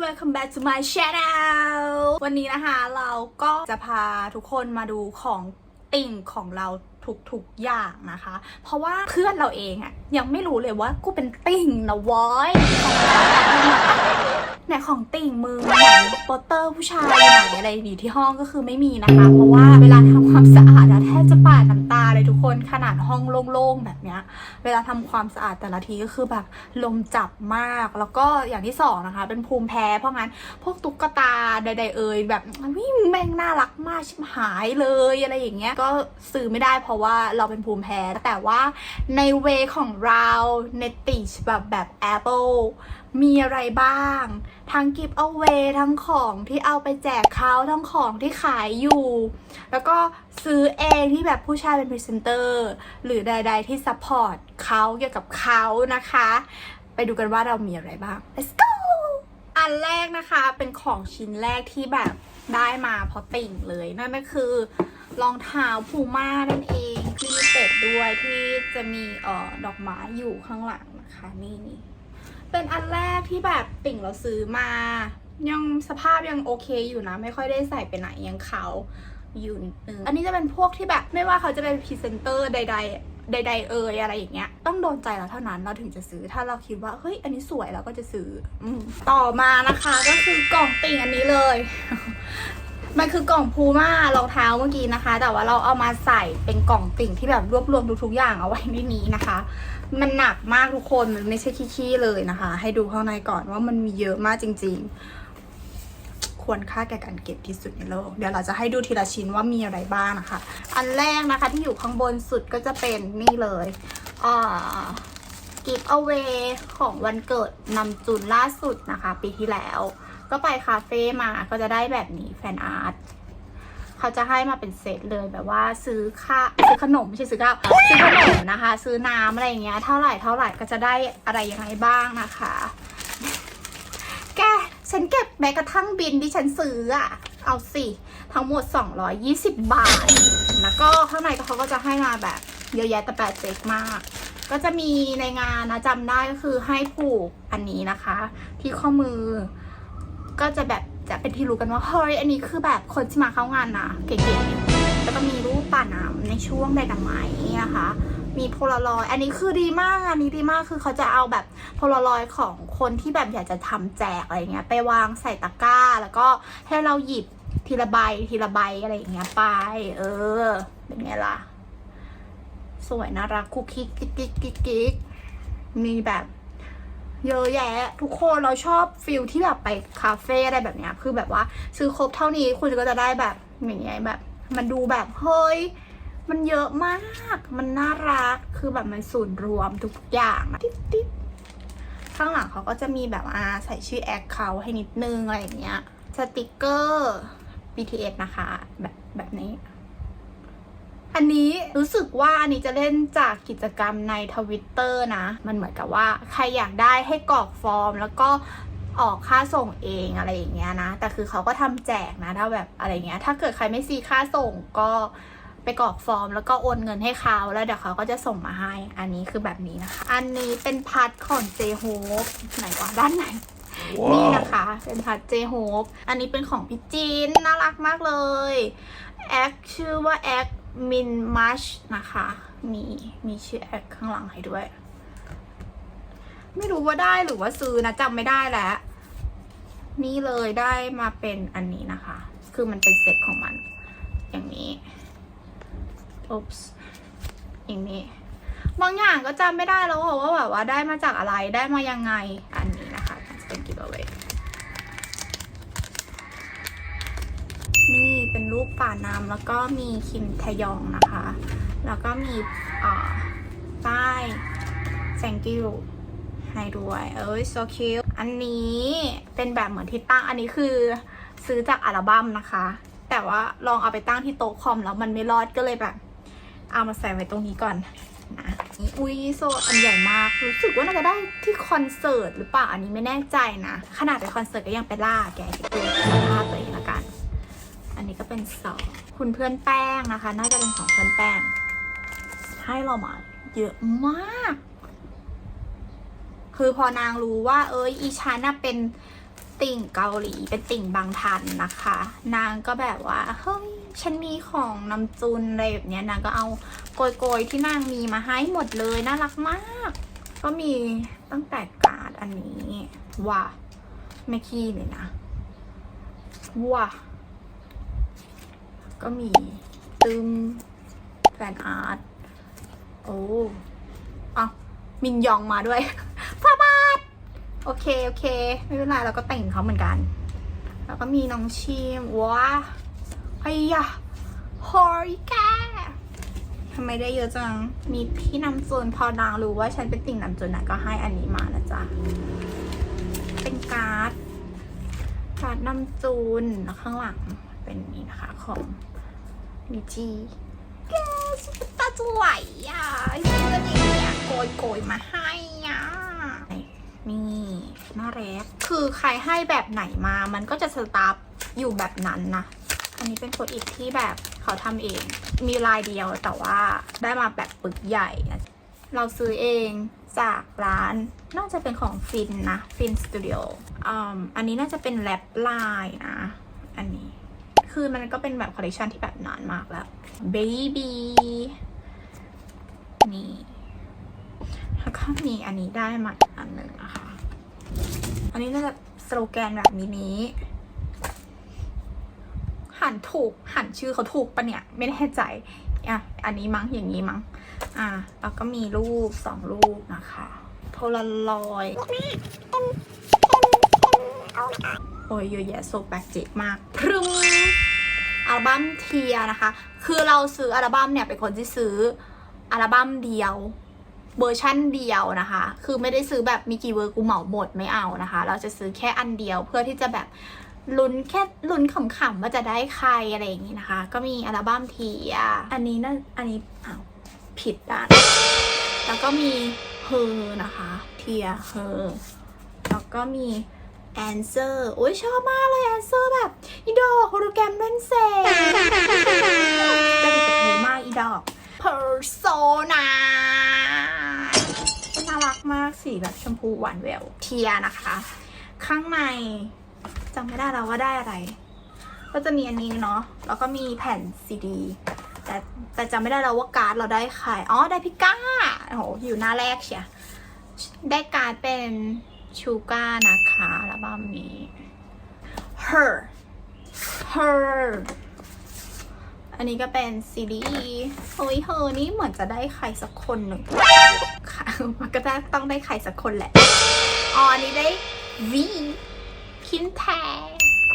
welcome back to my channel วันนี้นะคะเราก็จะพาทุกคนมาดูของติ่งของเราทุกๆอย่างนะคะ เพราะว่าเพื่อนเราเองอะยังไม่รู้เลยว่ากูเป็นติ่งนะว้ย ไหนของติ่งมือไหนโปสเตอร์ผู้ชายไหนอะไรอยู่ที่ห้องก็คือไม่มีนะคะ เพราะว่าเวลาทำความสะอาดอะแทบจะปาดน้ำตาเลยทุกคนขนาดห้องโล่งๆแบบเนี้ยเวลาทำความสะอาดแต่ละทีก็คือแบบลมจับมากแล้วก็อย่างที่สองนะคะ เป็นภูมิแพ้เพราะงั้นพวกตุ๊กตาใด ๆ เอ่ยแบบวิ่งแม่งน่ารักมากชิบหายเลยอะไรอย่างเงี้ยก็ซื้อไม่ได้เพราะว่าเราเป็นภูมิแพ้แต่ว่าในเวของเราในติชแบบแบบ Apple มีอะไรบ้าง ทั้งกิฟต์เอาเวทั้งของที่เอาไปแจกเขาทั้งของที่ขายอยู่ แล้วก็ซื้อเองที่แบบผู้ชายเป็นพรีเซนเตอร์หรือใด ๆ ที่ซัพพอร์ตเขาเกี่ยวกับเขานะคะ ไปดูกันว่าเรามีอะไรบ้าง let's go อันแรกนะคะเป็นของชิ้นแรกที่แบบได้มาเพราะติ่งเลยนั่นก็คือรองเท้าพูม่านั่นเองที่มีเต็ดด้วยที่จะมีเอ่อดอกไม้อยู่ข้างหลังนะคะนี่นี่ เป็นอันแรกที่แบบติ่งเราซื้อมา ยังสภาพยังโอเคอยู่นะ ไม่ค่อยได้ใส่ไปไหนยังขาวอยู่นิดนึงอันนี้จะเป็นพวกที่แบบไม่ว่าเขาจะเป็นพรีเซนเตอร์ใด ๆใดๆเอ่ยอะไรอย่างเงี้ยต้องโดนใจเราเท่านั้นเราถึงจะซื้อถ้าเราคิดว่าเฮ้ยอันนี้สวยเราก็จะซื้ออต่อมานะคะก็คือกล่องติ่งอันนี้เลย มันคือกล่องพูม่ารองเท้าเมื่อกี้นะคะ แต่ว่าเราเอามาใส่เป็นกล่องติ่งที่แบบรวบรวมทุกๆอย่างเอาไว้ในนี้นะคะ มันหนักมากทุกคนมันไม่ใช่ขี้ๆเลยนะคะ ให้ดูข้างในก่อนว่ามันมีเยอะมากจริง ๆ ควรค่าแก่การเก็บที่สุดในโลก เดี๋ยวเราจะให้ดูทีละชิ้นว่ามีอะไรบ้างนะคะ อันแรกนะคะที่อยู่ข้างบนสุดก็จะเป็นนี่เลยอ่า Give away ของวันเกิดนำจุนล่าสุดนะคะ ปีที่แล้ว ก็ไปคาเฟ่มาก็จะได้แบบนี้แฟนอาร์ต เขาจะให้มาเป็นเซตเลยแบบว่าซื้อค่าซื้อขนมไม่ใช่ซื้อข้าวซื้อขนมนะคะ ซื้อน้ำอะไรอย่างเงี้ยเท่าไหร่เท่าไหร่ก็จะได้อะไรยังไงบ้างนะคะ แกฉันเก็บแม้กระทั่งบินที่ฉันซื้ออะเอาสิทั้งหมด 220 บาท แล้วก็ข้างในเขาก็จะให้มาแบบเยอะแยะแต่แปดเซตมาก ก็จะมีในงานนะจำได้ก็คือให้ผูกอันนี้นะคะ ที่ข้อมือก็จะแบบ จะเป็นที่รู้กันว่าเฮ้ยอันนี้คือแบบคนที่มาเข้างานนะเก๋ๆแล้วก็มีรูปป่าน้ำในช่วงไดกันาไมนะคะ มีโพลารอยอันนี้คือดีมากอันนี้ดีมากคือเขาจะเอาแบบโพลารอยของคนที่แบบอยากจะทำแจกอะไรเงี้ยไปวางใส่ตะกร้า แล้วก็ให้เราหยิบทีละใบทีละใบอะไรอย่างเงี้ยไปเออ เป็นไงล่ะ สวยน่ารักคุกคิกกิ๊กกิ๊กกิ๊กมีแบบ เยอะแยะ ทุกคนเราชอบฟิลที่แบบไปคาเฟ่อะไรแบบเนี้ยคือแบบว่าซื้อครบเท่านี้คุณก็จะได้แบบอย่างเงี้ยแบบ มันดูแบบเฮ้ยมันเยอะมาก มันน่ารัก คือแบบมันสูนย์รวมทุกอย่างติ๊ดติ๊ดข้างหลังเขาก็จะมีแบบอาใส่ชื่อแอคเคาให้นิดนึงอะไรอย่างเงี้ย สติกเกอร์ BTS นะคะ แบบแบบนี้ อันนี้รู้สึกว่าอันนี้จะเล่นจากกิจกรรมในทวิตเตอร์นะ มันเหมือนกับว่าใครอยากได้ให้กรอกฟอร์ม แล้วก็ออกค่าส่งเองอะไรอย่างเงี้ยนะ แต่คือเขาก็ทำแจกนะ ถ้าแบบอะไรเงี้ย ถ้าเกิดใครไม่ซีค่าส่งก็ไปกรอกฟอร์ม แล้วก็โอนเงินให้เขาแล้วเดี๋ยวเขาก็จะส่งมาให้ อันนี้คือแบบนี้นะคะ อันนี้เป็นพัดของเจโฮปไหนวะด้านไหนนี่นะคะ เป็นพัดเจโฮปอันนี้เป็นของพี่จีน น่ารักมากเลย แอคชื่อว่าแอค มินมัชนะคะ มีมีชื่อแอคข้างหลังให้ด้วย ไม่รู้ว่าได้หรือว่าซื้อนะจำไม่ได้แล้ว นี่เลยได้มาเป็นอันนี้นะคะ คือมันเป็นเซ็ตของมัน อย่างนี้อุ๊บส์อย่างนี้ บางอย่างก็จำไม่ได้แล้วว่าแบบว่าได้มาจากอะไรได้มายังไง อันนี้นะคะจะเป็นกิฟต์เอาไว้ นี่ เป็นรูปป่าน้ำแล้วก็มีคิมทยองนะคะ แล้วก็มีป้าย thank you ให้ด้วยเอ้ย so cute อันนี้เป็นแบบเหมือนที่ตั้งอันนี้คือซื้อจากอัลบั้มนะคะ แต่ว่าลองเอาไปตั้งที่โต๊ะคอมแล้วมันไม่รอดก็เลยแบบ เอามาใส่ไว้ตรงนี้ก่อนนะอุ้ยโซอันใหญ่มาก รู้สึกว่าน่าจะได้ที่คอนเสิร์ตหรือเปล่า อันนี้ไม่แน่ใจนะ ขนาดไปคอนเสิร์ตก็ยังไปล่าแกคิดดูสภาพตัวเอง เป็นสองคุณเพื่อนแป้งนะคะ น่าจะเป็นของเพื่อนแป้ง ให้เรามาเยอะมาก คือพอนางรู้ว่า เอ้ยอีชาน่ะเป็นติ่งเกาหลีเป็นติ่งบางทันนะคะ นางก็แบบว่าเฮ้ยฉันมีของนำจุนอะไรแบบเนี้ยนางก็เอาโกยๆที่นางมีมาให้หมดเลยน่ารักมาก ก็มีตั้งแต่การ์ดอันนี้ ว้าไม่ขี้เลยนะ ว้า ก็มีตึมแฟนอาร์ตโอ้เอามินยองมาด้วยฟาบาทโอเค โอเค ไม่เป็นไรเราก็แต่งเขาเหมือนกัน แล้วก็มีน้องชิมว้าไอ้ยะฮอริแกทำไมได้เยอะจัง มีพี่นำจนพอนางรู้ว่าฉันเป็นติ่งนำจนนะก็ให้อันนี้มานะจ๊ะ เป็นการ์ดการ์ดนำจูนแล้วข้างหลังเป็นนี้นะคะของ จิแกสุดตาสวยอะเสื้อดีอะโกยโกยมาให้อะนี่น่ารักคือใครให้แบบไหนมา มันก็จะสตาร์อยู่แบบนั้นนะ อันนี้เป็นโคดอิทที่แบบเขาทำเอง มีลายเดียวแต่ว่าได้มาแบบปึกใหญ่ เราซื้อเองจากร้าน น่าจะเป็นของฟินนะ ฟินสตูดิโออันนี้น่าจะเป็นแรปลายนะ อันนี้ คือมันก็เป็นแบบคอลเลคชันที่แบบนานมากแล้ว baby นี่แล้วก็มีอันนี้ได้มาอันหนึ่งนะคะ อันนี้น่าจะสโลแกนแบบมินิหันถูกหันชื่อเขาถูกปะเนี่ย ไม่แน่ใจอะอันนี้มั้งอย่างนี้มั้งอะแล้วก็มีรูปสองรูปนะคะโพลารอยด์โอ้ยเยอะแยะโซแปกเจ็มากพรึม อัลบั้มเทียนะคะ คือเราซื้ออัลบั้มเนี่ยเป็นคนที่ซื้ออัลบั้มเดียวเวอร์ชั่นเดียวนะคะ คือไม่ได้ซื้อแบบมีกี่เวอร์กูเหมาหมดไม่เอานะคะ เราจะซื้อแค่อันเดียวเพื่อที่จะแบบลุ้นแค่ลุ้นขำๆว่าจะได้ใครอะไรอย่างนี้นะคะ ก็มีอัลบั้มเทียอันนี้นะอันนี้อ้าวผิดด้านแล้วก็มีเฮอนะคะ เทียเฮอแล้วก็มี answer โอ้ยชอบมากเลย answer แบบอีดอกโฮโลแกรมเล่นเซนจะติดกับเธอมากอีดอก persona น่ารักมากสีแบบชมพูหวานแววเทียนะคะ ข้างในจำไม่ได้แล้วว่าได้อะไร ก็จะมีอันนี้เนาะแล้วก็มีแผ่นซีดีแต่แต่จำไม่ได้แล้วว่าการ์ดเราได้ใครอ๋อได้พี่ก้าโอ้โหอยู่หน้าแรกเชียได้การ์ดเป็น ชูก้านะคะอัลบั้มนี้ her her อันนี้ก็เป็นซีดีเฮ้ยเฮอนี่เหมือนจะได้ใครสักคนหนึ่งค่ะมันก็ได้ต้องได้ใครสักคนแหละ อ๋อันนี้ได้ V คินแท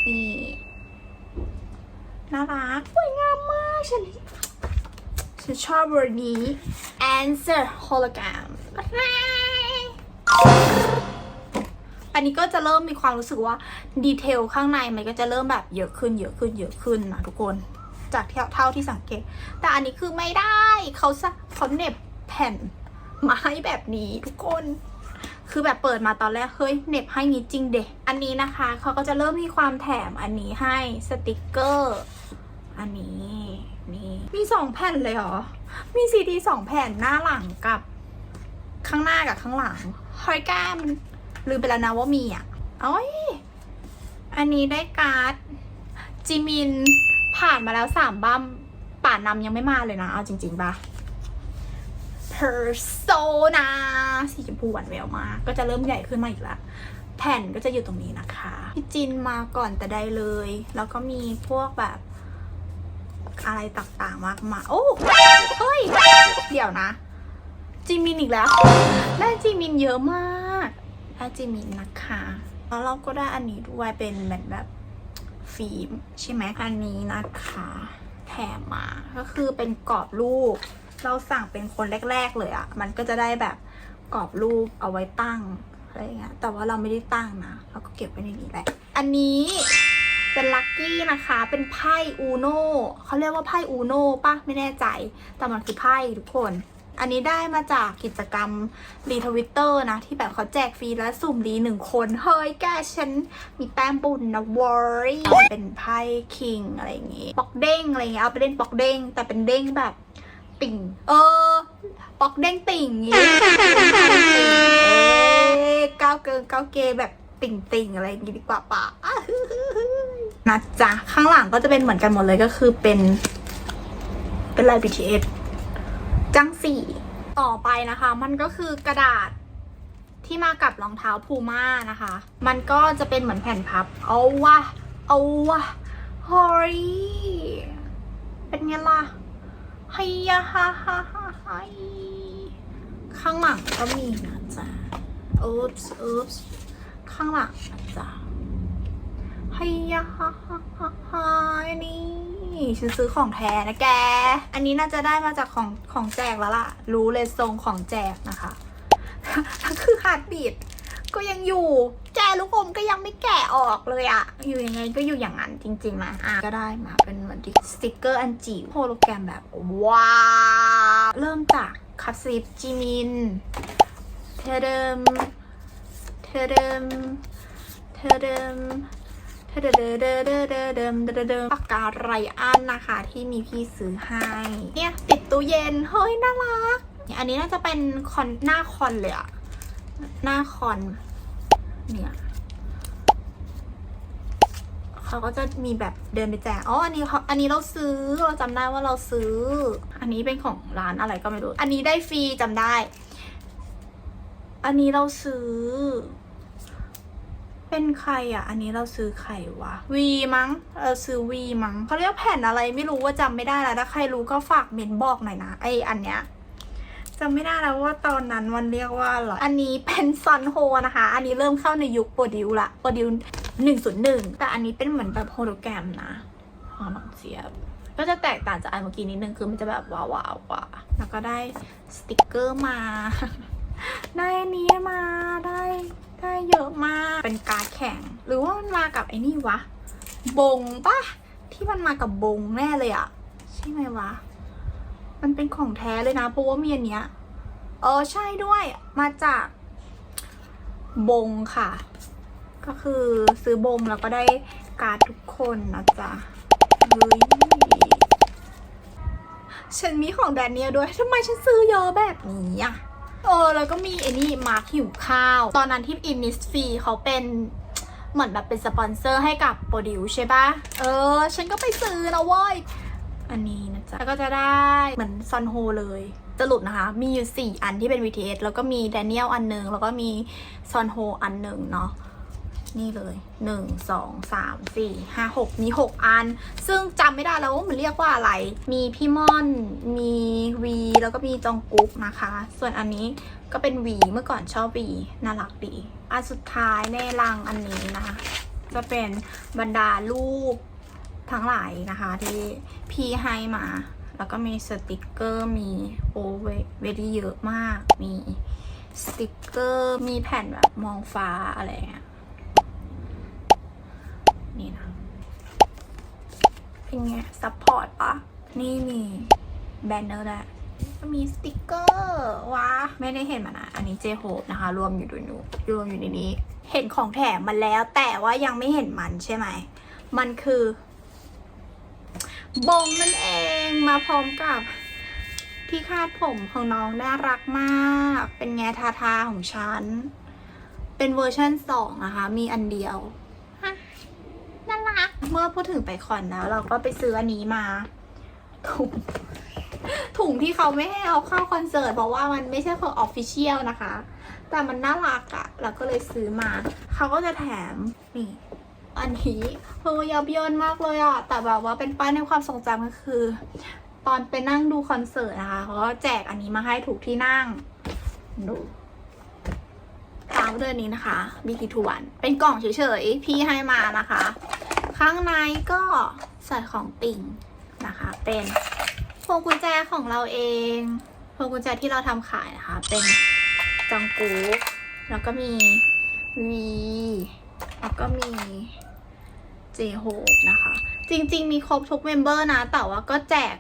นี่น่ารักสวยงามมาก ฉัน ฉันชอบเวอร์นี้ answer hologram อันนี้ก็จะเริ่มมีความรู้สึกว่าดีเทลข้างในมันก็จะเริ่มแบบเยอะขึ้นเยอะขึ้นเยอะขึ้นนะทุกคน จากเท่าเท่าที่สังเกต แต่อันนี้คือไม่ได้เขาสะเขาเน็บแผ่นมาให้แบบนี้ทุกคน คือแบบเปิดมาตอนแรกเฮ้ยเน็บให้นี้จริงเด็อันนี้นะคะเขาก็จะเริ่มมีความแถมอันนี้ให้สติกเกอร์อันนี้นี่มีสองแผ่นเลยเหรอ มีซีดีสองแผ่นหน้าหลังกับข้างหน้ากับข้างหลังเฮ้ยแก้มน ลืมไปแล้วนะว่ามีอะอ้ยอันนี้ได้การ์ดจิมินผ่านมาแล้วสามบัมป่านนำยังไม่มาเลยนะ เอาจริงๆปะ persona สีชมพูหวานแววมาก ก็จะเริ่มใหญ่ขึ้นมาอีกแล้วแผ่นก็จะอยู่ตรงนี้นะคะ พี่จินมาก่อนแต่ใดเลย แล้วก็มีพวกแบบอะไรต่างๆมากมายโอ้เฮ้ย เดี๋ยวนะ จิมินอีกแล้ว ได้จิมินเยอะมาก ได้จิมินนะคะแล้วเราก็ได้อันนี้ด้วยเป็นเหมือนแบบฟิล์มใช่ไหมอันนี้นะคะ แถมมาก็คือเป็นกรอบรูป เราสั่งเป็นคนแรก ๆ เลยอะ่ะ มันก็จะได้แบบกรอบรูปเอาไว้ตั้งอะไรเงี้ยแต่ว่าเราไม่ได้ตั้งนะ เราก็เก็บไว้ในนี้แหละ อันนี้เป็นลัคกี้นะคะ เป็นไพ่อูโน่เขาเรียกว่าไพ่อูโน่ปะไม่แน่ใจ แต่มันคือไพ่ทุกคน อันนี้ได้มาจากกิจกรรมรีทวิตเตอร์นะ ที่แบบเขาแจกฟรีแล้วสุ่มดีหนึ่งคน เฮ้ยแกฉันมีแต้มบุญนะวอร์เป็นไพ่คิงอะไรอย่างงี้ปอกเด้งอะไรเงี้ยเอาไปเล่นปอกเด้ง แต่เป็นเด้งแบบติ่ง เออ ปอกเด้งติ่งอย่างงี้เออก้าวเกินก้าวเกแบบติ่งติ่งอะไรอย่างงี้ดีกว่าป่ะนะจ๊ะข้างหลังก็จะเป็นเหมือนกันหมดเลยก็คือเป็นเป็นลาย BTS จังสี่ต่อไปนะคะ มันก็คือกระดาษที่มากับรองเท้าพูม่านะคะ มันก็จะเป็นเหมือนแผ่นพับ เอาวะเอาวะเฮ้ยเป็นไงล่ะไฮยะฮ่าฮ่าฮ่าไฮข้างหลังก็มีนะจ๊ะอุ๊บส์อุ๊บส์ข้างหลังนะจ๊ะไฮยะฮ่าฮ่าฮ่าฮ่า นี่ฉันซื้อของแท้นะแก อันนี้น่าจะได้มาจากของของแจกแล้วล่ะ รู้เลยทรงของแจกนะคะคือขาดบีดก็ยังอยู่ แจลูกอมก็ยังไม่แกะออกเลยอะอยู่ยังไงก็อยู่อย่างนั้นจริงๆนะอะก็ได้มาเป็นเหมือนสติกเกอร์อันจิ๋วโฮโลแกรมแบบว้าเริ่มจากคัพซิปจิมิน เธอเดิม เธอเดิม เธอเดิม เธอเดิมเดเดเดเดเดเดเดปากกาไรอันนะคะ ที่มีพี่ซื้อให้ เนี่ย ติดตู้เย็น เฮ้ย น่ารัก อันนี้น่าจะเป็นคอนหน้าคอนเลยอะหน้าคอน เนี่ยเขาก็จะมีแบบเดินไปแจก อ๋อ อันนี้เขาอันนี้เราซื้อ เราจำได้ว่าเราซื้อ อันนี้เป็นของร้านอะไรก็ไม่รู้ อันนี้ได้ฟรีจำได้ อันนี้เราซื้อ เป็นใครอะ อันนี้เราซื้อใครวะวีมั้งเราซื้อวีมั้งเขาเรียกแผ่นอะไรไม่รู้ว่าจำไม่ได้แล้ว ถ้าใครรู้ก็ฝากเมนบอกหน่อยนะไออันเนี้ยจำไม่ได้แล้วว่าตอนนั้นมันเรียกว่าอะไร อันนี้เป็นซันโฮนะคะ อันนี้เริ่มเข้าในยุคโปรดิวละโปรดิวหนึ่งศูนย์หนึ่งแต่อันนี้เป็นเหมือนแบบโฮโลแกรมนะฮอน้องเจี๊ยบ ก็จะแตกต่างจากอันเมื่อกี้นิดนึงคือมันจะแบบว้าวๆกว่าแล้วก็ได้สติกเกอร์มา ได้อันนี้มาได้ ได้เยอะมาก เป็นการ์ดแข่ง หรือว่ามันมากับไอ้นี่วะ บงปะที่มันมากับบงแน่เลยอะใช่ไหมวะ มันเป็นของแท้เลยนะเพราะว่ามีอันเนี้ยเออใช่ด้วยมาจาก บงค่ะ ก็คือซื้อบงแล้วก็ได้การ์ดทุกคนนะจ๊ะเฮ้ยฉันมีของแดเนียลด้วยทำไมฉันซื้อเยอะแบบนี้อะ เออ แล้วก็มีไอ้นี่มาร์คหิวข้าว ตอนนั้นที่อินนิสฟีเขาเป็นเหมือนแบบเป็นสปอนเซอร์ให้กับโปรดิวใช่ปะเออ ฉันก็ไปซื้อนะเว้ย อันนี้นะจ๊ะ แล้วก็จะได้เหมือนซอนโฮเลยสรุปนะคะ มีอยู่ 4 อันที่เป็น BTS แล้วก็มีแดเนียลอันหนึ่งแล้วก็มีซอนโฮอันหนึ่งเนาะ นี่เลยหนึ่งสองสามสี่ห้าหกมีหกอัน ซึ่งจำไม่ได้แล้วว่ามันเรียกว่าอะไร มีพี่ม่อน มีวีแล้วก็มีจองกุ๊กนะคะ ส่วนอันนี้ก็เป็นวีเมื่อก่อนชอบวีน่ารักดี อันสุดท้ายในรังอันนี้นะ จะเป็นบรรดารูปทั้งหลายนะคะที่พี่ให้มา แล้วก็มีสติกเกอร์มีโอเวเวรี่เยอะมาก มีสติกเกอร์มีแผ่นแบบมองฟ้าอะไรเงี้ย นี่นะ เป็นไงซัพพอร์ตปะนี่มีแบนเนอร์ด้วยก็มีสติกเกอร์ว้าไม่ได้เห็นมานะ อันนี้เจโฮปนะคะ รวมอยู่ด้วยนูรวมอยู่ในนี้ เห็นของแถมมันแล้ว แต่ว่ายังไม่เห็นมันใช่ไหม มันคือบงนั่นเองมาพร้อมกับที่คาดผมของน้องน่ารักมาก เป็นไงทาทาของฉัน เป็นเวอร์ชันสองนะคะ มีอันเดียว น่ารัก เมื่อพูดถึงไปคอนแล้ว เราก็ไปซื้ออันนี้มา ถุง ถุงที่เขาไม่ให้เอาเข้าคอนเสิร์ตเพราะว่ามันไม่ใช่ของออฟฟิเชียลนะคะ แต่มันน่ารักอะเราก็เลยซื้อมา เขาก็จะแถมนี่อันนี้เฮ้ยยับเยินมากเลยอะแต่แบบว่าเป็นป้ายในความทรงจำก็คือ ตอนไปนั่งดูคอนเสิร์ตนะคะเขาก็แจกอันนี้มาให้ถูกที่นั่งดู ตามเดือนนี้นะคะ BT21 เป็นกล่องเฉยๆ พี่ให้มานะคะ ข้างในก็ใส่ของติ่งนะคะ เป็นพวงกุญแจของเราเองพวงกุญแจที่เราทำขายนะคะ เป็นจังกูแล้วก็มีวีแล้วก็มีเจโฮนะคะ จริง ๆ มีครบทุกเมมเบอร์นะ แต่ว่าก็แจก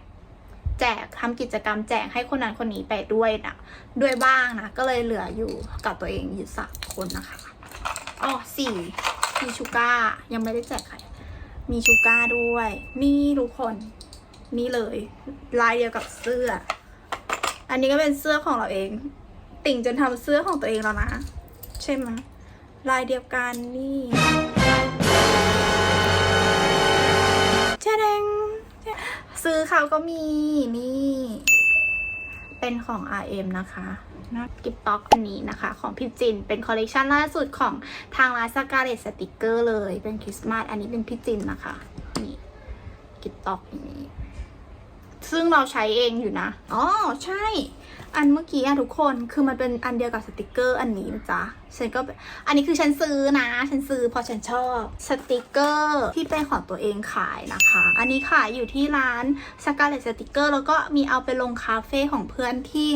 แจกทำกิจกรรมแจกให้คนนั้นคนนี้ไปด้วยนะด้วยบ้างนะ ก็เลยเหลืออยู่กับตัวเองอยู่สามคนนะคะอ๋อสี่มีชูก้ายังไม่ได้แจกใครมีชูก้าด้วย นี่ทุกคนนี่เลย ลายเดียวกับเสื้อ อันนี้ก็เป็นเสื้อของเราเอง ติ่งจนทำเสื้อของตัวเองแล้วนะ ใช่ไหมลายเดียวกันนี่เจ๊ดง ซื้อเขาก็มีนี่ เป็นของ RM นะคะนะกิฟต็อกคนนี้นะคะ ของพี่จิน เป็นคอลเลกชันล่าสุดของทางร้านสกาเลตสติกเกอร์เลย เป็นคริสต์มาส อันนี้เป็นพี่จินนะคะ นี่กิฟต็อกอย่างนี้ ซึ่งเราใช้เองอยู่นะ อ๋อ ใช่ อันเมื่อกี้อะทุกคน คือมันเป็นอันเดียวกับสติกเกอร์อันนี้นะจ๊ะ ฉันก็อันนี้คือฉันซื้อนะ ฉันซื้อเพราะฉันชอบสติกเกอร์ที่เป็นของตัวเองขายนะคะ อันนี้ขายอยู่ที่ร้านสกาเลตสติกเกอร์แล้วก็มีเอาไปลงคาเฟ่ของเพื่อนที่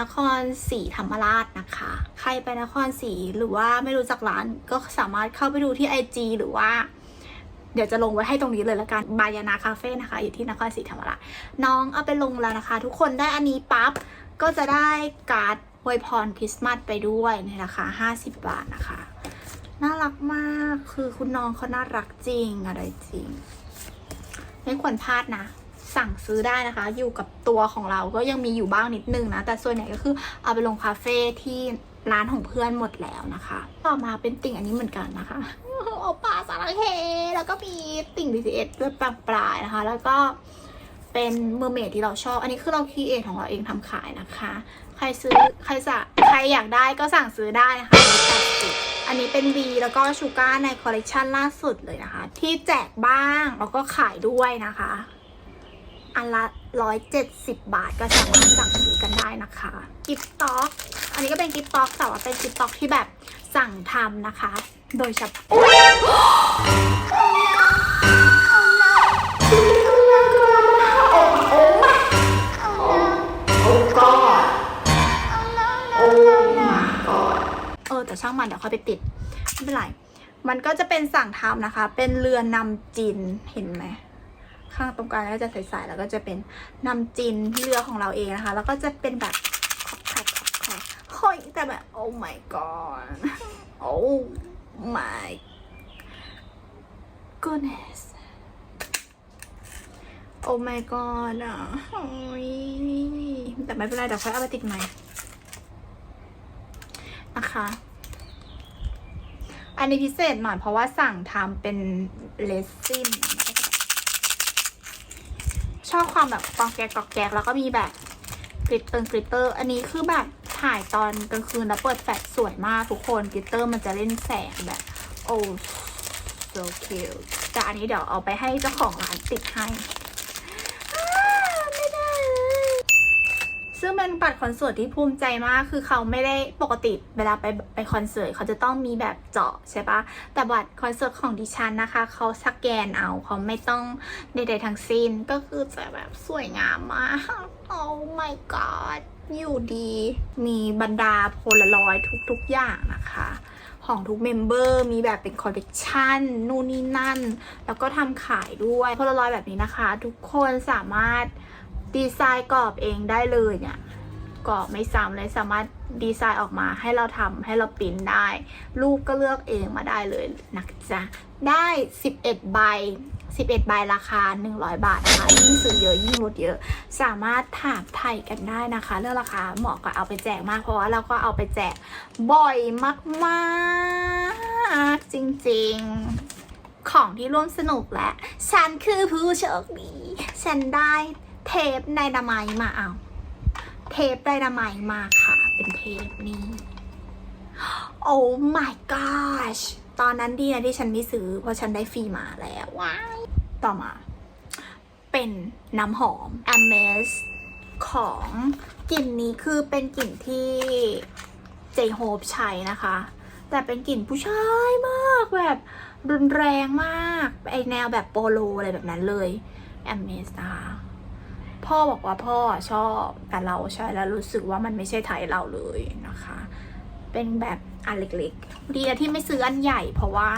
นครศรีธรรมราชนะคะ ใครไปนครศรีหรือว่าไม่รู้จักร้านก็สามารถเข้าไปดูที่ IG หรือว่า เดี๋ยวจะลงไว้ให้ตรงนี้เลยละกันบายานาคาเฟ่นะคะ อยู่ที่นครศรีธรรมราชน้องเอาไปลงแล้วนะคะ ทุกคนได้อันนี้ปั๊บก็จะได้การ์ด อวยพรคริสต์มาสไปด้วยในราคา 50 บาทนะคะ น่ารักมากคือคุณน้องเขาน่ารักจริงอะไรจริง ไม่ควรพลาดนะ สั่งซื้อได้นะคะ อยู่กับตัวของเราก็ยังมีอยู่บ้างนิดนึงนะ แต่ส่วนใหญ่ก็คือเอาไปลงคาเฟ่ที่ร้านของเพื่อนหมดแล้วนะคะ ต่อมาเป็นติ่งอันนี้เหมือนกันนะคะโอปาสารังเฮแล้วก็มีติ่ง BTS ด้วยปลางปลายนะคะ แล้วก็เป็นเมอร์เมดที่เราชอบ อันนี้คือเราคีเอทของเราเองทำขายนะคะ รซื้อใครจะใครอยากได้ก็สั่งซื้อได้นะคะอันนี้เป็น V แล้วก็ชูการ์ในคอลเลกชันล่าสุดเลยนะคะ ที่แจกบ้างแล้วก็ขายด้วยนะคะ อันละ 170 บาทก็สามารถสั่งซื้อกันได้นะคะกิฟต์ต็อกอันนี้ก็เป็นกิฟต์ต็อกแต่ว่าเป็นกิฟต์ต็อกที่แบบสั่งทำนะคะ โดยเฉพาะ มันเดี๋ยวค่อยไปติดไม่เป็นไรมันก็จะเป็นสั่งทำนะคะ เป็นเรือนำจินเห็นไหมข้างตรงกลางก็จะใสๆแล้วก็จะเป็นนำจินเรือของเราเองนะคะ แล้วก็จะเป็นแบบขอบแคบขอบแคบเฮ้ยแต่แบบโอ้ my god โอ้ my goodness โอ้ my god อะโอ้ยแต่ไม่เป็นไรเดี๋ยวค่อยเอาไปติดใหม่นะคะ อันนี้พิเศษหน่อยเพราะว่าสั่งทำเป็นเลสซินชอบความแบบกองแกกกอกแกกแล้วก็มีแบบกริตเตอร์กริตเตอร์ อันนี้คือแบบถ่ายตอนกลางคืนแล้วเปิดแฟลชสวยมากทุกคนกริตเตอร์มันจะเล่นแสงแบบโอ้ so cute แต่อันนี้เดี๋ยวเอาไปให้เจ้าของร้านติดให้อ้าไม่ได้เลย ซึ่งเป็นบัตรคอนเสิร์ตที่ภูมิใจมาก คือเขาไม่ได้ปกติเวลาไปไปคอนเสิร์ตเขาจะต้องมีแบบเจาะใช่ปะแต่บัตรคอนเสิร์ตของดิฉันนะคะ เขาสแกนเอาเขาไม่ต้องใดๆทั้งสิ้น ก็คือจะแบบสวยงามมาก โอ้ my god อยู่ดี มีบรรดาโพลารอยทุกๆอย่างนะคะของทุกเมมเบอร์มีแบบเป็นคอลเลกชันนู่นนี่นั่น แล้วก็ทำขายด้วยโพลารอยแบบนี้นะคะ ทุกคนสามารถ ดีไซน์กรอบเองได้เลยเนี่ยกรอบไม่ซ้ำเลยสามารถดีไซน์ออกมาให้เราทำให้เราปริ้นได้ รูปก็เลือกเองมาได้เลยนะจ๊ะ ได้ 11 ใบ 11 ใบราคา 100 บาทนะคะยิ่งซื้อเยอะยิ่งลดเยอะ สามารถถามไทยกันได้นะคะ เรื่องราคาเหมาะกับเอาไปแจกมากเพราะว่าเราก็เอาไปแจกบ่อยมากๆ จริงๆ ของที่ร่วมสนุกและ ฉันคือผู้โชคดี ฉันได้ เทปไดนาไมมาเอา เทปไดนาไมมาค่ะ เป็นเทปนี้ โอ้ my gosh ตอนนั้นดีนะที่ฉันไม่ซื้อ เพราะฉันได้ฟรีมาแล้วว้ายต่อมา เป็นน้ำหอม a m a z ของกลิ่นนี้คือเป็นกลิ่นที่เจโฮปใช้นะคะ แต่เป็นกลิ่นผู้ชายมากแบบรุนแรงมากไอแนวแบบโปโลอะไรแบบนั้นเลย a m a z นะคะ พ่อบอกว่าพ่อชอบแต่เราใช้แล้วรู้สึกว่ามันไม่ใช่ไทยเราเลยนะคะ เป็นแบบอันเล็กๆดีนะที่ไม่ซื้ออันใหญ่ เพราะว่า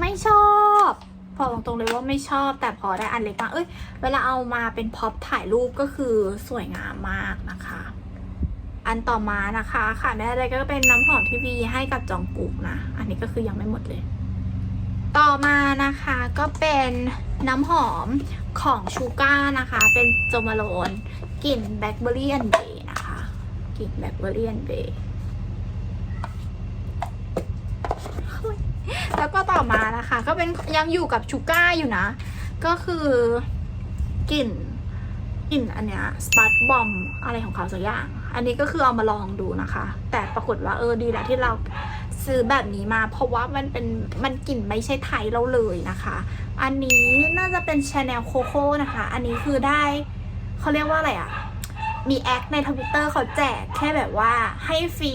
ไม่ชอบพอตรงๆเลยว่าไม่ชอบแต่พอได้อันเล็กมาเอ้ยเวลาเอามาเป็นพ็อปถ่ายรูปก็คือสวยงามมากนะคะ อันต่อมานะคะค่ะไม่อะได้ก็เป็นน้ำหอมที่วีให้กับจองกุกนะอันนี้ก็คือยังไม่หมดเลย ต่อมานะคะก็เป็นน้ำหอม ของชูก้านะคะ เป็นโจมาโลนกลิ่นแบล็คเบอร์รี่แอนเบย์นะคะกลิ่นแบล็คเบอร์รี่แอนเบย์แล้วก็ต่อมานะคะ ก็เป็นยังอยู่กับชูก้าอยู่นะ ก็คือกลิ่นกลิ่นอันเนี้ยสปาร์ตบอมอะไรของเขาสักอย่าง อันนี้ก็คือเอามาลองดูนะคะ แต่ปรากฏว่าเออดีแหละที่เราซื้อแบบนี้มา เพราะว่ามันเป็นมันกลิ่นไม่ใช่ไทยเราเลยนะคะ อันนี้น่าจะเป็นชาแนลโคโค่นะคะ อันนี้คือได้เขาเรียกว่าอะไรอะมีแอคในทวิตเตอร์เขาแจกแค่แบบว่าให้ฟรี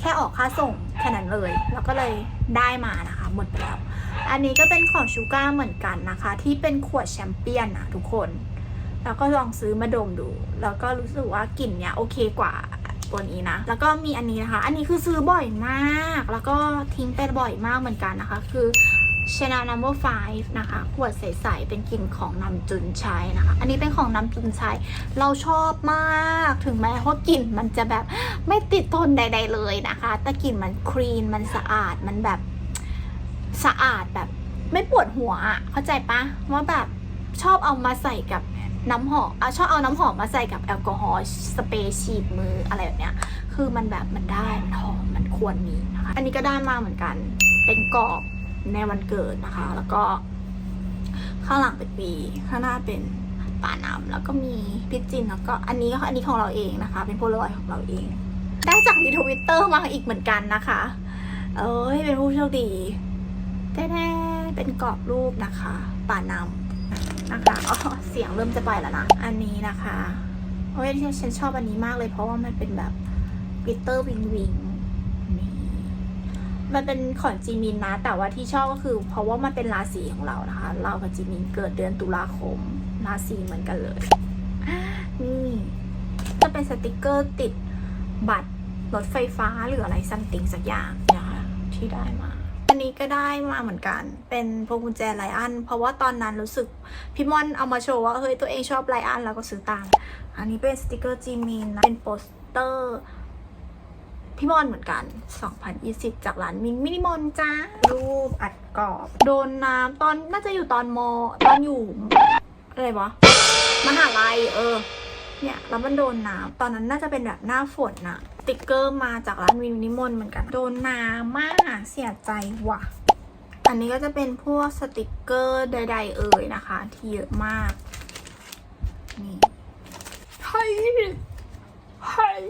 แค่ออกค่าส่งแค่นั้นเลย แล้วก็เลยได้มานะคะ หมดไปแล้ว อันนี้ก็เป็นของชูก้าเหมือนกันนะคะ ที่เป็นขวดแชมเปี้ยนนะทุกคน แล้วก็ลองซื้อมาดมดู แล้วก็รู้สึกว่ากลิ่นเนี้ยโอเคกว่าตัวนี้นะ แล้วก็มีอันนี้นะคะ อันนี้คือซื้อบ่อยมาก แล้วก็ทิ้งไปบ่อยมากเหมือนกันนะคะ คือ Chanel Number 5นะคะขวดใสๆเป็นกลิ่นของน้ำจุนชัยนะคะ อันนี้เป็นของน้ำจุนชัย เราชอบมากถึงแม้ว่ากลิ่นมันจะแบบไม่ติดทนใด ๆ เลยนะคะ แต่กลิ่นมันคลีนมันสะอาดมันแบบสะอาดแบบไม่ปวดหัวอะเข้าใจปะว่าแบบชอบเอามาใส่กับน้ำหอมอะชอบเอาน้ำหอมมาใส่กับแอลกอฮอล์สเปรย์ฉีดมืออะไรแบบเนี้ย คือมันแบบมันได้มันหอมมันควรมีนะคะ อันนี้ก็ได้มาเหมือนกัน เป็นกรอบ ในวันเกิดนะคะ แล้วก็ ข้างหลังเป็นปีข้างหน้าเป็นป่าน้ำแล้วก็มีพิจินแล้วก็อันนี้อันนี้ของเราเองนะคะ เป็นโพลารอยของเราเอง ได้จากในทวิตเตอร์มาอีกเหมือนกันนะคะ เอ้ยเป็นผู้โชคดีแท้ๆเป็นกรอบรูปนะคะ ป่าน้ำนะคะอ๋อเสียงเริ่มจะไปแล้วนะอันนี้นะคะโอ้ยที่ฉันชอบอันนี้มากเลยเพราะว่ามันเป็นแบบกลิตเตอร์วิงวิง มันเป็นของจีมินนะ แต่ว่าที่ชอบก็คือ เพราะว่ามันเป็นราศีของเรานะคะ เรากับจีมินเกิดเดือนตุลาคม ราศีเหมือนกันเลย นี่จะเป็นสติกเกอร์ติดบัตรรถไฟฟ้าหรืออะไรซัมติงสักอย่างนะคะที่ได้มาอันนี้ก็ได้มาเหมือนกัน เป็นพวงกุญแจไลอัน เพราะว่าตอนนั้นรู้สึกพี่มอนเอามาโชว์ว่าเฮ้ยตัวเองชอบไลอันแล้วก็ซื้อตาม อันนี้เป็นสติกเกอร์จีมินนะเป็นโปสเตอร์ พี่มอนเหมือนกัน 2020 จากร้านมินมินิมอนจ้า รูปอัดกรอบ โดนน้ำตอนน่าจะอยู่ตอนมตอนอยู่อะไรวะมหาลัยเออ เนี่ยแล้วมันโดนน้ำตอนนั้นน่าจะเป็นแบบหน้าฝนน่ะสติกเกอร์มาจากร้านมินมินิมอนเหมือนกัน โดนน้ำมากเสียใจว่ะ อันนี้ก็จะเป็นพวกสติกเกอร์ใด ๆ เอ่ยนะคะ ที่เยอะมาก นี่เฮ้ยเฮ้ย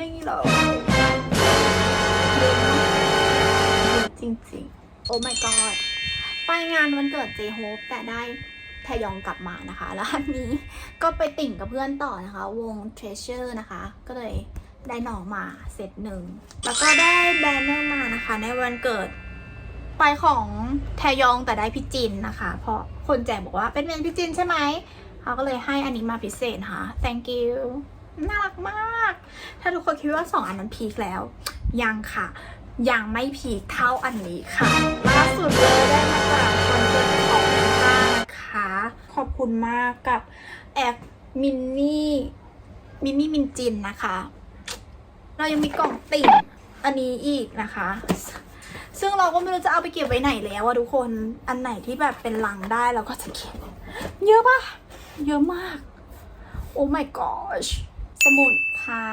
นี่เลยเยอะจริงๆ โอ้ my god ไปงานวันเกิดเจโฮปแต่ได้แทยองกลับมานะคะแล้วอันนี้ก็ไปติ่งกับเพื่อนต่อนะคะ วง Treasure นะคะ ก็เลยได้น้องมาเซตหนึ่ง แล้วก็ได้แบนเนอร์มานะคะ ในวันเกิดไปของแทยองแต่ได้พี่จินนะคะ เพราะคนแจกบอกว่าเป็นเมนพี่จินใช่ไหมเขาก็เลยให้อันนี้มาพิเศษค่ะ thank you น่ารักมาก ถ้าทุกคนคิดว่าสองอันนั้นพีคแล้ว ยังค่ะ ยังไม่พีคเท่าอันนี้ค่ะล่าสุดเลยได้มาจากวันเกิดของน้ำตานะคะ ขอบคุณมากกับแอปมินนี่มินนี่มินจินนะคะ เรายังมีกล่องติ่งอันนี้อีกนะคะ ซึ่งเราก็ไม่รู้จะเอาไปเก็บไว้ไหนแล้วอะทุกคนอันไหนที่แบบเป็นลังได้เราก็จะเก็บ เยอะปะเยอะมาก โอ้ my gosh สมุดค่ะ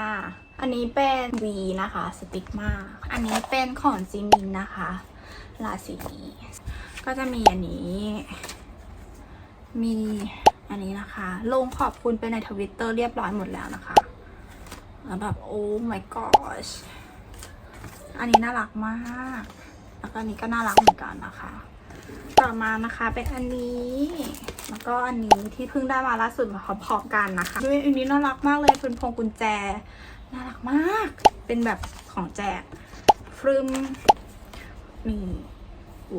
อันนี้เป็น V นะคะสติกมาอันนี้เป็นของจิมินนะคะราศีนี้ก็จะมีอันนี้ มีอันนี้นะคะ ลงขอบคุณไปในทวิตเตอร์เรียบร้อยหมดแล้วนะคะ แล้วแบบโอ้ my gosh อันนี้น่ารักมาก แล้วก็อันนี้ก็น่ารักเหมือนกันนะคะ ต่อมานะคะเป็นอันนี้ แล้วก็อันนี้ที่เพิ่งได้มาล่าสุดมาพร้อมๆกันนะคะด้วยอันนี้น่ารักมากเลยเป็นพวงกุญแจ น่ารักมาก เป็นแบบของแจกฟรึมนี่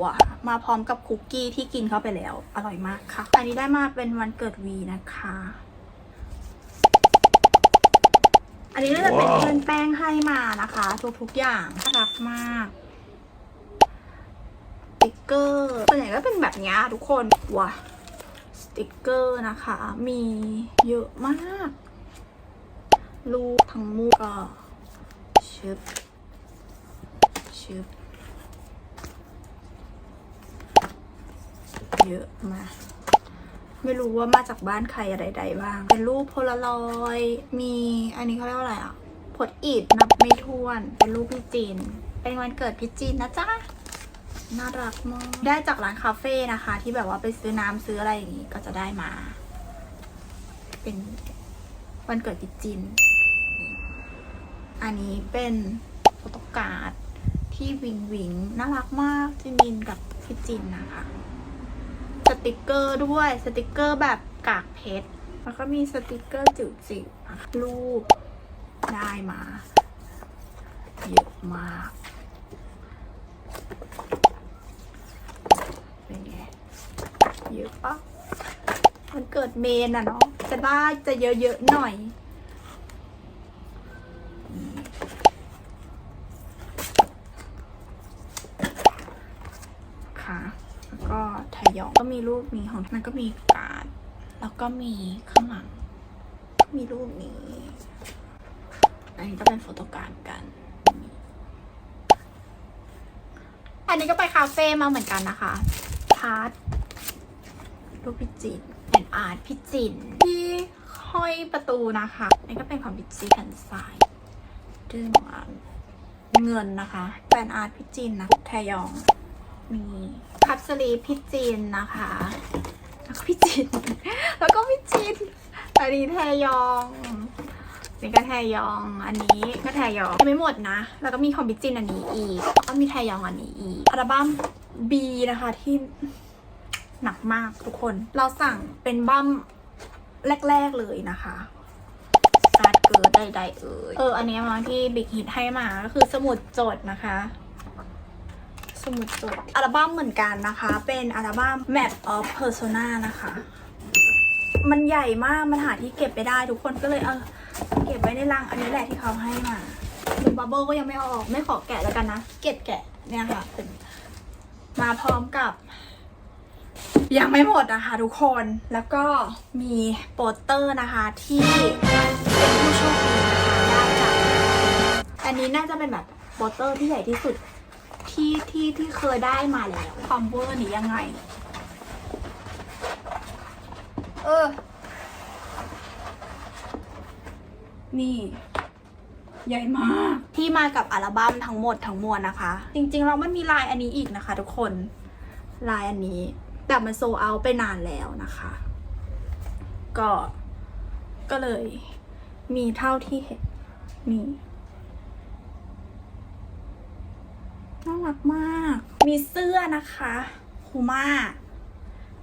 ว้ามาพร้อมกับคุกกี้ที่กินเข้าไปแล้ว อร่อยมากค่ะ อันนี้ได้มาเป็นวันเกิดวีนะคะ อันนี้น่าจะเป็นเพื่อนแป้งให้มานะคะ ทุกๆอย่างน่ารักมากส ติกเกอร์ส่วนใหญ่ก็เป็นแบบนี้ทุกคนว้าสติกเกอร์นะคะ มีเยอะมากรูปทั้งมูก็ชึบชึบเยอะมากไม่รู้ว่ามาจากบ้านใครอะไรใดบ้าง เป็นรูปโพลารอยด์มีอันนี้เขาเรียกว่าอะไรอะผดอิดนับไม่ถ้วน เป็นรูปพี่จีน เป็นวันเกิดพี่จีนนะจ๊ะ น่ารักมาก ได้จากร้านคาเฟ่นะคะ ที่แบบว่าไปซื้อน้ำซื้ออะไรอย่างนี้ก็จะได้มา เป็นวันเกิดพิจิน อันนี้เป็นโฟโตการ์ดที่วิงวิงน่ารักมากจิมินกับพี่จินนะคะ สติกเกอร์ด้วยสติกเกอร์แบบกากเพชรแล้วก็มีสติกเกอร์จิ๋วๆนะคะรูปได้มาเยอะมาก เป็นไง เยอะปะ มันเกิดเมนอะเนาะจะได้จะเยอะๆหน่อย ค่ะ แล้วก็ทยองก็มีรูปนี้ของมันก็มีการ์ดแล้วก็มีข้างหลัง มีรูปนี้ อันนี้ก็เป็นโฟโตการ์ดกัน อันนี้ก็ไปคาเฟ่มาเหมือนกันนะคะ พาร์ทรูปพิจิตร แอนอาร์ตพิจิตที่ห้อยประตูนะคะนี่ก็เป็นของพิจิตรแผ่นทรายดื้อมาเงินนะคะแบรนอาร์ตพิจิตนะแทยอง มีคัตสลีพิจินนะคะแล้วก็พิจินแล้วก็พิจินอันนี้แทยองนี่ก็แทยอง อันนี้ก็แทยองยังไม่หมดนะ แล้วก็มีของพิจินอันนี้อีก ก็มีแทยองอันนี้อีก อัลบั้ม B นะคะที่ หนักมากทุกคน เราสั่งเป็นบั้มแรก ๆ เลยนะคะการ์ดเกิดใดๆเอ่ยเออ อันนี้มาที่บิ๊กฮิตให้มา ก็คือสมุดจดนะคะ สมุดจด อัลบั้มเหมือนกันนะคะ เป็นอัลบั้ม Map of Persona นะคะ มันใหญ่มาก มันหาที่เก็บไปได้ทุกคนก็เลยเออเก็บไว้ในรังอันนี้แหละที่เขาให้มาดูบับเบิลก็ยังไม่ออก ไม่ขอแกะแล้วกันนะ เก็บแกะเนี่ยค่ะ มาพร้อมกับ ยังไม่หมดนะคะทุกคนแล้วก็มีโปสเตอร์นะคะที่เป็นผู้โชคดีนะคะได้จากอันนี้น่าจะเป็นแบบโปสเตอร์ที่ใหญ่ที่สุดที่ที่ที่เคยได้มาแล้วความเวอร์นี่ยังไง เออ นี่ใหญ่มาก ที่มากับอัลบั้มทั้งหมดทั้งมวลนะคะ จริงๆเรามันมีลายอันนี้อีกนะคะ ทุกคนลายอันนี้ แต่มันโซเอาไปนานแล้วนะคะ ก็ ก็เลยมีเท่าที่เห็นนี่น่ารักมาก มีเสื้อนะคะคูมา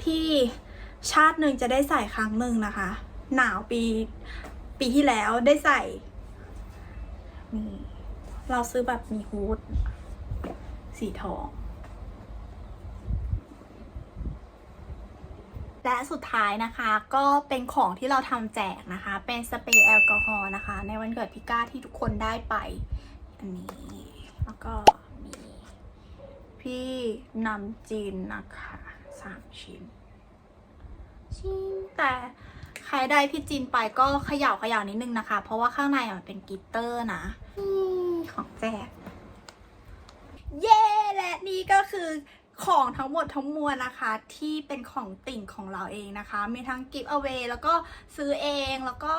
ที่ชาติหนึ่งจะได้ใส่ครั้งหนึ่งนะคะ หนาวปีปีที่แล้วได้ใส่นี่เราซื้อแบบมีฮูดสีทอง และสุดท้ายนะคะก็เป็นของที่เราทำแจกนะคะ เป็นสเปรย์แอลกอฮอล์นะคะ ในวันเกิดพิก้าที่ทุกคนได้ไป อันนี้แล้วก็มีพี่นำจีนนะคะสามชิ้นชิ้นแต่ใครได้พี่จีนไปก็เขย่าเขย่านิดนึงนะคะ เพราะว่าข้างในอะมันเป็นกลิตเตอร์นะนี่ของแจก เย้และนี่ก็คือ ของทั้งหมดทั้งมวลนะคะ ที่เป็นของติ่งของเราเองนะคะ มีทั้งกิฟต์เอาไว้แล้วก็ซื้อเองแล้วก็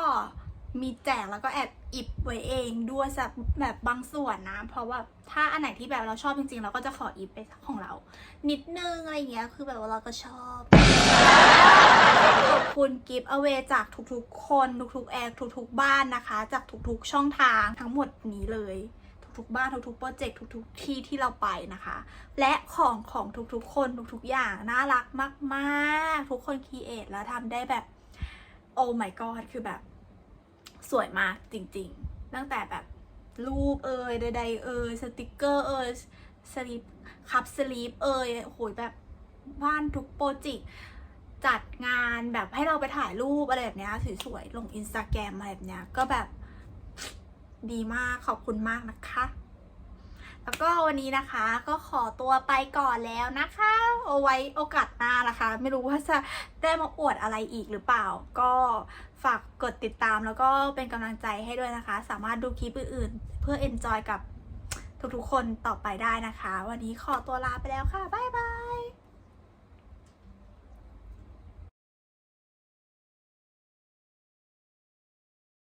มีแจกแล้วก็แอบอิบไว้เองด้วยสักแบบบางส่วนนะ เพราะว่าถ้าอันไหนที่แบบเราชอบจริงๆ เราก็จะขออิบไปของเรา นิดนึงอะไรอย่างเงี้ยคือแบบว่าเราก็ชอบขอบคุณกิฟต์เอาไว้จากทุกๆคน ทุกๆแอร์ทุกๆบ้านนะคะ จากทุกๆช่องทางทั้งหมดนี้เลย ทุกๆบ้านทุกๆโปรเจกต์ทุกๆที่ที่เราไปนะคะ และของของทุกๆ คนทุกๆอย่างน่ารักมากๆ ทุกคนคีเอทแล้วทำได้แบบโอ้ my god คือแบบ สวยมากจริงๆ ตั้งแต่แบบรูปเอ่ยใดๆเอ่ยสติกเกอร์เอ่ยสลีปคับสลีปเอ่ยโอ้โหแบบบ้านทุกโปรเจกต์จัดงานแบบให้เราไปถ่ายรูปอะไรแบบเนี้ยสวยๆลงอินสตาแกรมอะไรแบบเนี้ยก็แบบ ดีมากขอบคุณมากนะคะ แล้วก็วันนี้นะคะก็ขอตัวไปก่อนแล้วนะคะ เอาไว้โอกาสหน้านะคะ ไม่รู้ว่าจะได้มาอวดอะไรอีกหรือเปล่า ก็ฝากกดติดตามแล้วก็เป็นกำลังใจให้ด้วยนะคะ สามารถดูคลิปอื่นๆเพื่อ enjoy กับทุกๆคนต่อไปได้นะคะ วันนี้ขอตัวลาไปแล้วค่ะ บ๊ายบาย